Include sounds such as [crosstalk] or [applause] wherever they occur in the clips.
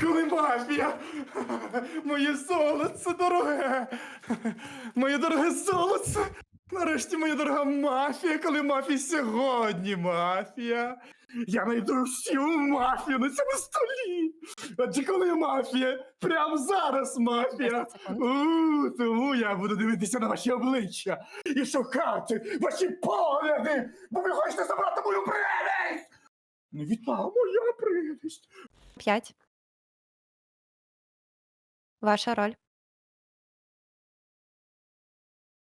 Коли мафія, [laughs] моє золоце дороге, [laughs] моє дороге золоце. Нарешті моя дорога мафія, коли мафія сьогодні мафія. Я знайду всю мафію на цьому столі. Адже коли мафія, прямо зараз мафія. 10 секунд. У, тому я буду дивитися на ваші обличчя і шукати ваші погляди, бо ви хочете забрати мою прелість. Не відпала моя прелість. 5. Ваша роль.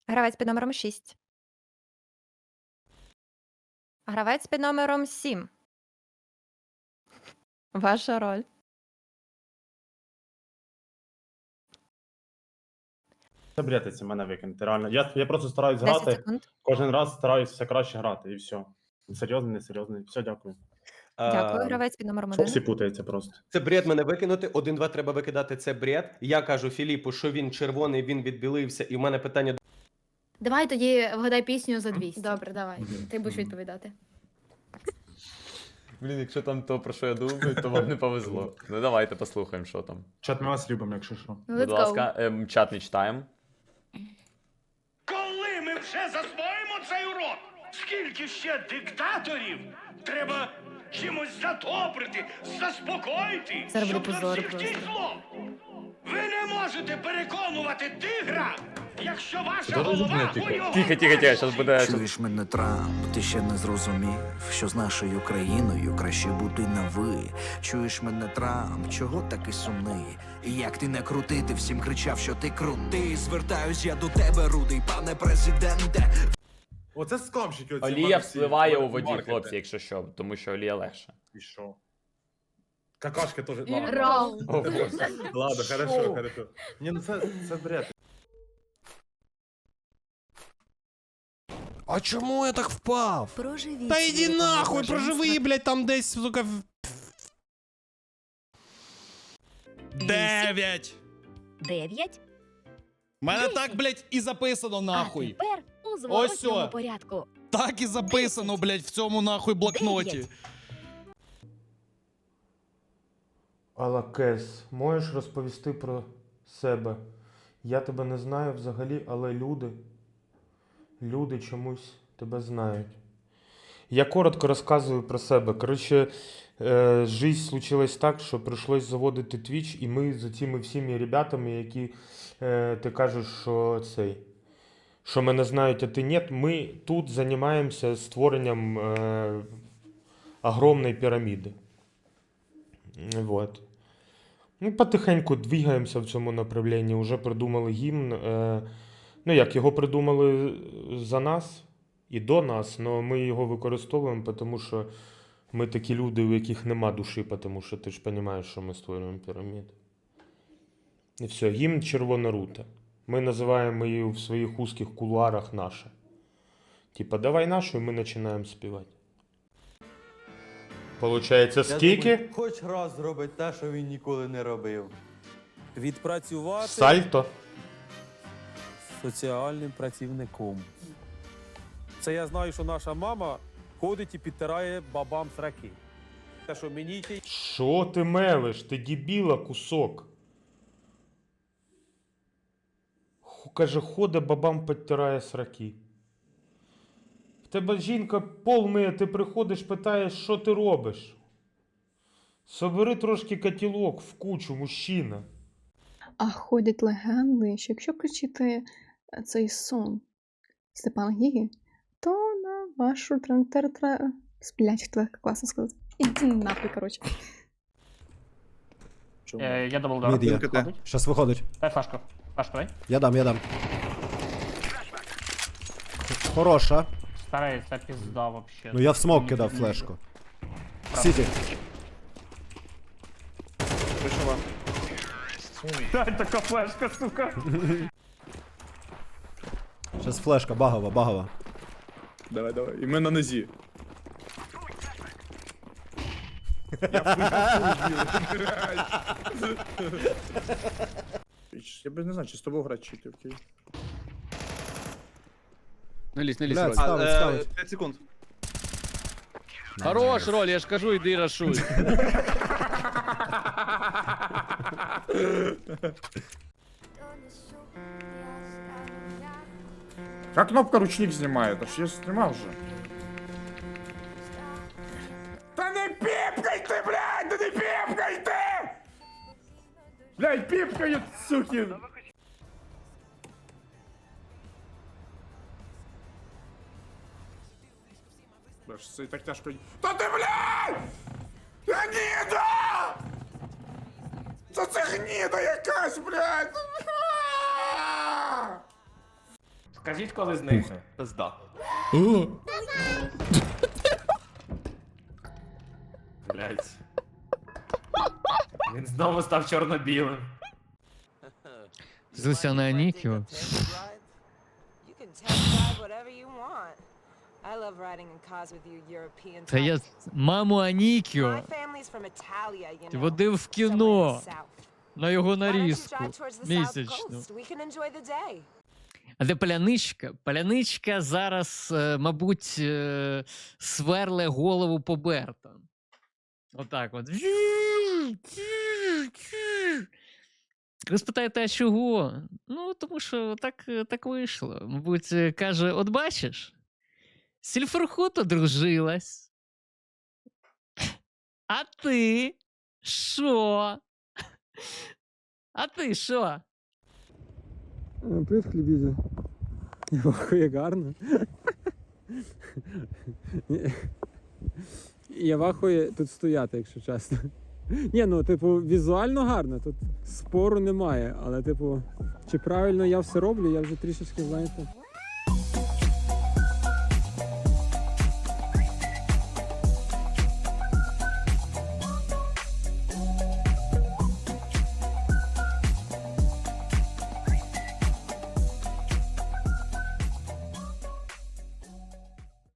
Гравець під номером 6. Гравець під номером 7. Ваша роль. Це бретиться мене викинути. Реально. Я, я просто стараюсь 10 грати. секунд. Кожен раз стараюсь все краще грати, і все. Серйозний, несерйозний. Все, дякую. Дякую. Гравець під номером Що 1. всі путаються просто. Це бред мене викинути. Один-два треба викидати. Це бред. Я кажу Філіпу, що він червоний, він відбілився, і в мене питання Давай тоді вгадай пісню за 200. Добре, давай. Ти будеш відповідати. Блін, якщо там то, про що я думаю, то вам не повезло. Ну давайте послухаємо, що там. Чат, ми вас любимо, якщо що. Ну, Будь go. ласка, ем, чат не читаємо. Коли ми вже засвоїмо цей урок? Скільки ще диктаторів треба чимось затоприти, заспокоїти, Зараз щоб буде позор всіх просто. тішло? Ви не можете переконувати тигра, якщо ваша голова мене тихо. Тихо, тихо, тихо, зараз буде. Чуєш мене Трамп, ти ще не зрозумів, що з нашою країною краще бути на ви. Чуєш мене Трамп, чого такий сумний? І як ти не крути, ти всім кричав, що ти крутий. Звертаюсь я до тебе, рудий, пане президенте. Оце скамщики оці. Олія впливає у воді, хлопці, якщо що, тому що олія легше. І що? Какашки теж. Ладно, раунд. Ладно, хорошо, хорошо. Ні, ну це, це бред. А чому я так впав? Проживіть. Та йди нахуй, проживи, блядь, там десь, сука. в- Дев'ять! 9. У мене так, блядь, і записано нахуй. А тепер у Ось зворотньому сьо. порядку. Так і записано, блядь, в цьому нахуй блокноті. Дев'ять. Алла Кес, можеш розповісти про себе? Я тебе не знаю взагалі, але люди. Люди чомусь тебе знають. Я коротко розказую про себе. Коротше, е, жизнь случилась так, що прийшлось заводити твіч, і ми з цими всіми ребятами, які е, ти кажеш, що цей. Що мене знають, а ти ні. Ми тут займаємося створенням е, огромної піраміди. Вот. Ну, потихеньку двигаємося в цьому направленні. Уже придумали гімн. Е, ну, як його придумали за нас і до нас, але ми його використовуємо, тому що ми такі люди, у яких нема душі, тому що ти ж розумієш, що ми створюємо піраміду. І все, гімн Червона рута. Ми називаємо її в своїх узких кулуарах наша. Типа, давай нашу, і ми починаємо співати. Получається, скільки? хоч раз зробить те, що він ніколи не робив. Відпрацювати Сальто. Соціальним працівником. Це я знаю, що наша мама ходить і підтирає бабам сраки. Те, що мені ті Що ти мелиш? Ти дебіла кусок. Ху- Каже, ходе бабам підтирає сраки. В тебе жінка полмиє, ти приходиш, питаєш, що ти робиш. Собери трошки котілок в кучу, мужчина. А ходять легенди, що якщо включити е, цей сон Степана Гіги, то на вашу трантер Блять, хто так класно сказати. Іди нахуй, коротше. Я дабл Мід є. Щас виходить. Дай флешку. Флешку дай. Я дам, я дам. Хороша. Старий, це пізда вообще. Ну я в смок кидав флешку. Сіті. Дай така флешка, сука. [laughs] Щас флешка, багова, багова. Давай, давай. І ми на нозі. Я б не знаю, чи з тобою грати чи ти окей. Не лізь, не лізь, Блядь, Роль. ставить, ставить. 5 секунд. Хорош, Роль, я ж кажу, іди рашуй. [laughs] Как кнопка ручник знімає? Та ж я знімав вже. Та не піпкайте, блядь! Та не піпкайте! Блядь, піпкають, суки! Бля, ж це і так тяжко. Та ти, блядь! Гніда! Це це гніда якась, блядь! Скажіть, коли зникне. Пизда. Блять. Він знову став чорно-білим. Злися на Анікіо. You can test drive whatever you want. I love riding in cars with you European Та я маму Анікіо know. водив в кіно на його нарізку місячну. А де паляничка? Паляничка зараз, е, мабуть, е, сверле голову по Берта. Отак от. Ви спитаєте, а чого? Ну, тому що так, е, так вийшло. Мабуть, каже: от бачиш, Сільферхут одружилась. А ти що? А ти що? Привіт, хлібізі. Охує гарно. Я вахує тут стояти, якщо чесно. Ні, ну, типу, візуально гарно, тут спору немає, але, типу, чи правильно я все роблю, я вже трішечки, знаєте.